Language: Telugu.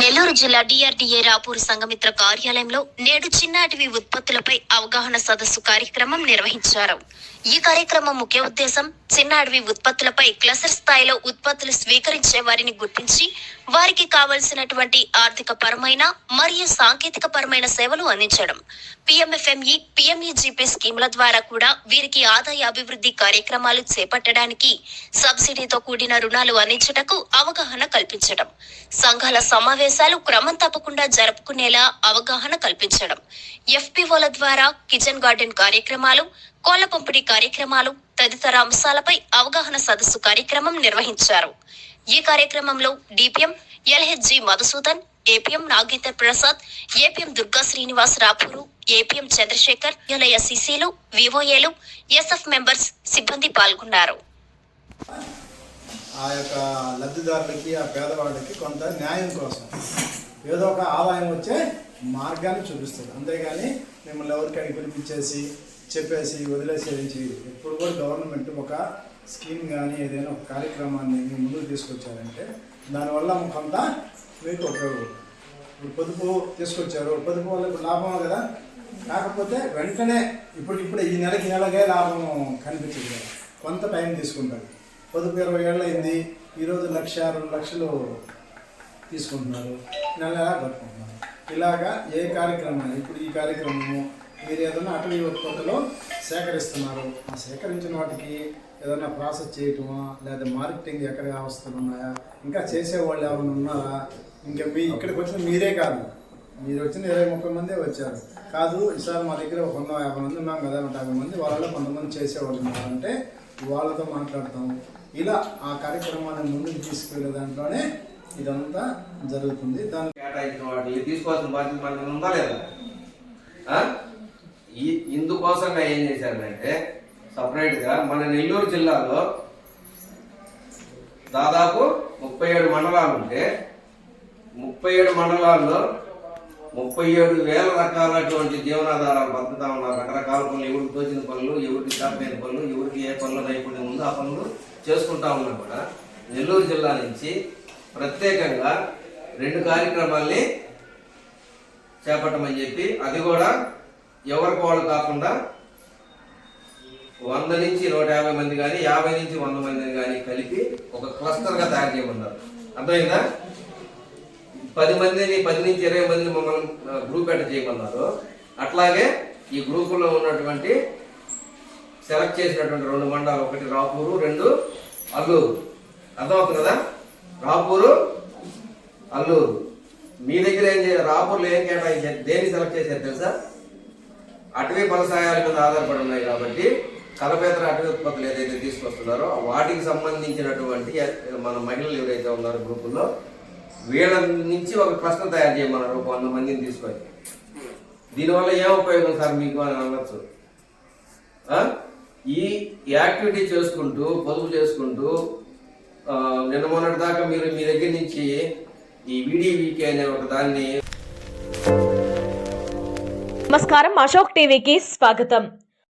నెల్లూరు జిల్లా డిఆర్డీఏ రాపూర్ సంఘమిత్ర కార్యాలయంలో నేడు చిన్నాటివి ఉత్పత్తులపై అవగాహన సదస్సు కార్యక్రమం నిర్వహించారు. ఈ కార్యక్రమం ముఖ్య ఉద్దేశం చిన్న ఉత్పత్తులపై క్లస్టర్ స్థాయిలో ఉత్పత్తులు స్వీకరించే వారిని గుర్తించి వారికి కావలసినటువంటి ఆర్థిక పరమైన మరియు సాంకేతిక పరమైన సేవలు అందించడం. పిఎంఎఫ్ఎంఈ పిఎంఈజీపీ స్కీముల ద్వారా కూడా వీరికి ఆదాయ అభివృద్ధి కార్యక్రమాలు చేపట్టడానికి సబ్సిడీతో కూడిన రుణాలు అందించటకు అవగాహన కల్పించడం. సంఘాల సమావేశాలు క్రమం తప్పకుండా జరుపుకునేలా అవగాహన కల్పించడం. ఎఫ్పిఓల ద్వారా కిచెన్ గార్డెన్ కార్యక్రమాలు కోళ్ళ పంపిణీ కార్యక్రమాలు తదితర అంశాలపై అవగాహన సదస్సు కార్యక్రమం నిర్వహించారు. ఈ కార్యక్రమంలో DPM LHG Madhusudan APM Nagender Prasad APM Durga Srinivas Rapur APM Chandrashekar నిలయ సిసిలు వివోఏలు ఎస్ఎఫ్ మెంబర్స్ సిబ్బంది పాల్గొన్నారు. ఆ యొక్క లబ్ధిదారులకి ఆ పేదవాళ్ళకి కొంత న్యాయం కోసం. ఏదో ఒక ఆదాయం వచ్చే మార్గాన్ని చూపిస్తుంది. అంతేగాని మిమ్మల్ని ఎవరికైనా పిలిపించేసి చెప్పేసి వదిలేసేయించి ఎప్పుడు కూడా గవర్నమెంట్ ఒక స్కీమ్ కానీ ఏదైనా ఒక కార్యక్రమాన్ని మీ ముందుకు తీసుకొచ్చారంటే దానివల్ల కొంత మీకు ఉపయోగపడుతుంది ఇప్పుడు పొదుపు తీసుకొచ్చారు. పొదుపు వల్ల ఇప్పుడు లాభం కదా? కాకపోతే వెంటనే ఇప్పుడు ఇప్పుడు ఈ నెలకి నెలగే నెలకే లాభం కనిపించదు కొంత టైం తీసుకుంటారు. పొదుపు ఇరవై ఏళ్ళు అయింది ఈరోజు లక్ష రెండు లక్షలు తీసుకుంటున్నారు. నెల నెలా కట్టుకుంటున్నారు. ఇలాగా ఏ కార్యక్రమం ఇప్పుడు ఈ కార్యక్రమము మీరు ఏదైనా అటవీ ఉత్పత్తిలో సేకరిస్తున్నారు. ఆ సేకరించిన వాటికి ఏదైనా ప్రాసెస్ చేయటమా లేదా మార్కెటింగ్ ఎక్కడ అవస్థలు ఉన్నాయా ఇంకా చేసేవాళ్ళు ఎవరైనా ఉన్నారా? ఇంకా మీ ఇక్కడికి వచ్చిన మీరే కాదు. మీరు వచ్చిన ఇరవై ముప్పై మందే వచ్చారు. కాదు ఈసారి మా దగ్గర ఒక వంద యాభై మంది ఉన్నాం కదా యాభై మంది వాళ్ళలో కొంతమంది చేసేవాళ్ళు ఉన్నారంటే వాళ్ళతో మాట్లాడతాం. ఇలా ఆ కార్యక్రమాన్ని ముందుకు తీసుకెళ్ళే దాంట్లోనే ఇదంతా జరుగుతుంది. దాన్ని కేటాయించిన వాటిని తీసుకోవాల్సిన బాధ్యత మనకి ఉందా లేదా? ఇందుకోసంగా ఏం చేశారంటే సపరేట్గా మన నెల్లూరు జిల్లాలో దాదాపు ముప్పై ఏడు మండలాలు ఉంటే ముప్పై ఏడు మండలాల్లో ముప్పై ఏడు వేల రకాలటువంటి జీవనాధారాలు బతుకుతా ఉన్నారు. రకరకాల పనులు ఎవరికి తోచిన పనులు ఎవరికి సాధ్యమైన పనులు ఎవరికి ఏ పనులు నైపుణ్యం ఉందో ఆ పనులు చేసుకుంటా ఉన్నా కూడా. నెల్లూరు జిల్లా నుంచి ప్రత్యేకంగా రెండు కార్యక్రమాల్ని చేపట్టమని చెప్పి అది కూడా ఎవరికి వాళ్ళు కాకుండా వంద నుంచి నూట యాభై మంది కానీ యాభై నుంచి వంద మందిని కానీ కలిపి ఒక క్లస్టర్గా తయారు చేయమన్నారు. అర్థమైందా? పది మందిని పది నుంచి ఇరవై మందిని మమ్మల్ని గ్రూప్ ఎంటర్ చేయమన్నారు. అట్లాగే ఈ గ్రూపులో ఉన్నటువంటి సెలెక్ట్ చేసినటువంటి రెండు మండలాలు ఒకటి రాపూరు రెండు అల్లూరు. అర్థమవుతుంది కదా? రాపూరు అల్లూరు. మీ దగ్గర ఏం రాపూర్లో ఏం కేటాయించారు దేన్ని సెలెక్ట్ చేశారు తెలుసా? అటవీ వ్యవసాయాల మీద ఆధారపడి ఉన్నాయి కాబట్టి కలపేతర అటవీ ఉత్పత్తులు ఏదైతే తీసుకొస్తున్నారో వాటికి సంబంధించినటువంటి మన మహిళలు ఎవరైతే ఉన్నారో గ్రూపుల్లో వీళ్ళ నుంచి ఒక క్లస్టర్ తయారు చేయమన్నారు ఒక వంద మందిని తీసుకొని. దీనివల్ల ఏం ఉపయోగం సార్ మీకు అని అనొచ్చు. ఈ యాక్టివిటీ చేసుకుంటూ పొదుపు చేసుకుంటూ నిన్న మొన్నటి దాకా మీరు మీ దగ్గర నుంచి ఈ వీడివికే అనే ఒక దాన్ని నమస్కారం అశోక్ టీవీకి స్వాగతం.